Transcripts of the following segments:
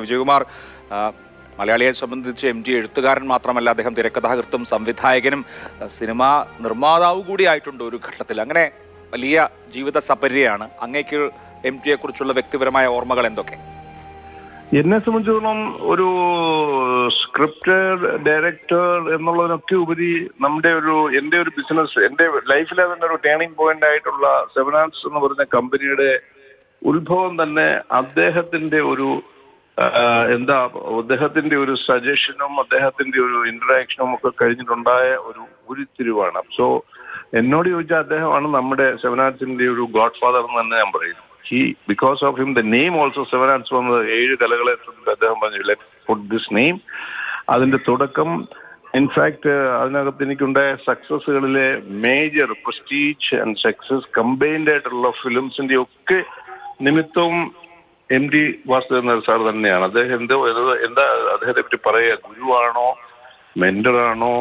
വിജയകുമാർ മലയാളിയെ സംബന്ധിച്ച് M G എഴുത്തുകാരൻ മാത്രമല്ല അദ്ദേഹം തിരക്കഥാകൃത്തും സംവിധായകനും സിനിമാ നിർമ്മാതാവ് കൂടിയായിട്ടുണ്ട് ഒരു ഘട്ടത്തിൽ. അങ്ങനെ വലിയ ജീവിത സപര്യയാണ്. അങ്ങേക്ക് എം ജിയെ കുറിച്ചുള്ള വ്യക്തിപരമായ ഓർമ്മകൾ എന്തൊക്കെ? എന്നെ സംബന്ധിച്ചിടത്തോളം ഒരു സ്ക്രിപ്റ്റ് ഡയറക്ടർ എന്നുള്ളതിനൊക്കെ ഉപരി നമ്മുടെ ഒരു എന്റെ ഒരു ബിസിനസ് എന്റെ ലൈഫിലെ തന്നെ ഒരു ടേണിംഗ് പോയിന്റ് ആയിട്ടുള്ള സെവനാൻസ് എന്ന് പറയുന്ന കമ്പനിയുടെ ഉത്ഭവം തന്നെ അദ്ദേഹത്തിന്റെ ഒരു എന്താ അദ്ദേഹത്തിന്റെ ഒരു സജഷനും അദ്ദേഹത്തിന്റെ ഒരു ഇന്ററാക്ഷനും ഒക്കെ കഴിഞ്ഞിട്ടുണ്ടായ ഒരു ഉരുത്തിരിവാണ്. സോ എന്നോട് ചോദിച്ചാൽ അദ്ദേഹമാണ് നമ്മുടെ സെവനാൻസിന്റെ ഒരു ഗോഡ് ഫാദർ എന്ന് തന്നെ ഞാൻ പറയുന്നു he because of him the name also seven arts വന്നത് ഏഴ് കലകളെ അദ്ദേഹം പറഞ്ഞു ലെറ്റ് പുട്ട് ദിസ് നെയിം അതിന്റെ തുടക്കം ഇൻഫാക്ട് അതിനകത്ത് എനിക്കുണ്ടായ സക്സസ്സുകളിലെ major prestige and success combined ആയിട്ടുള്ള ഫിലിംസിന്റെ ഒക്കെ നിമിത്തവും M T Vasudevan Nair sir തന്നെയാണ്. അദ്ദേഹം എന്തോ എന്താ അദ്ദേഹത്തെ പറ്റി പറയുക? ഗുരുവാണോ? മെന്ററാണോ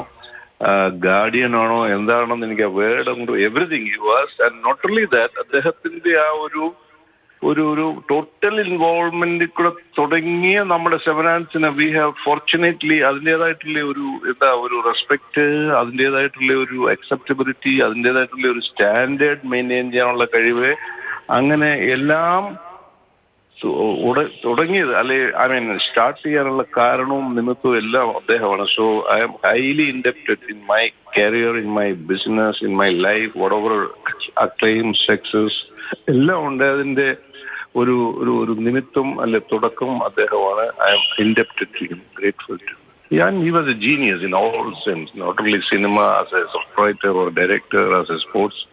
ഗാർഡിയൻ ആണോ? എന്താണെന്ന് എനിക്ക് വേർഡ് അങ്ങോട്ട് everything was and not only that അദ്ദേഹത്തിന്റെ ആ ഒരു ഒരു ഒരു ടോട്ടൽ ഇൻവോൾവ്മെന്റ് കൂടെ തുടങ്ങിയ നമ്മുടെ സെവനാൻസിന് വി ഹാവ് ഫോർച്ചുനേറ്റ്ലി അതിന്റെതായിട്ടുള്ള ഒരു എന്താ ഒരു റെസ്പെക്ട് അതിന്റെതായിട്ടുള്ള ഒരു അക്സെപ്റ്റബിലിറ്റി അതിന്റെതായിട്ടുള്ള ഒരു സ്റ്റാൻഡേർഡ് മെയിന്റെയിൻ ചെയ്യാനുള്ള കഴിവ് അങ്ങനെ എല്ലാം തുടങ്ങിയത് അല്ലെ ഐ മീൻ സ്റ്റാർട്ട് ചെയ്യാനുള്ള കാരണവും നിമിത്തവും എല്ലാം അദ്ദേഹമാണ്. So I am highly indebted in my career in my business in my life what over acclaim success എല്ലാം ഉണ്ട്. അതിന്റെ ഒരു ഒരു ഒരു നിമിത്തം അല്ലെ തുടക്കം അദ്ദേഹമാണ്. I am indebted to him grateful to ഞാൻ he was a genius in all sense not only cinema as a or director, as a sports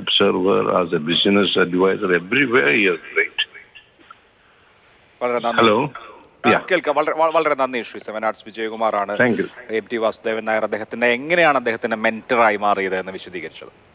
observer, as a business advisor, everywhere he was great. വളരെ നന്ദി. Hello കേൾക്കാം. വളരെ വളരെ നന്ദി Shri seven arts വിജയകുമാറാണ്. M T Vasudevan Nair അദ്ദേഹത്തിന്റെ എങ്ങനെയാണ് അദ്ദേഹത്തിന്റെ മെന്ററായി മാറിയത് എന്ന് വിശദീകരിച്ചത്?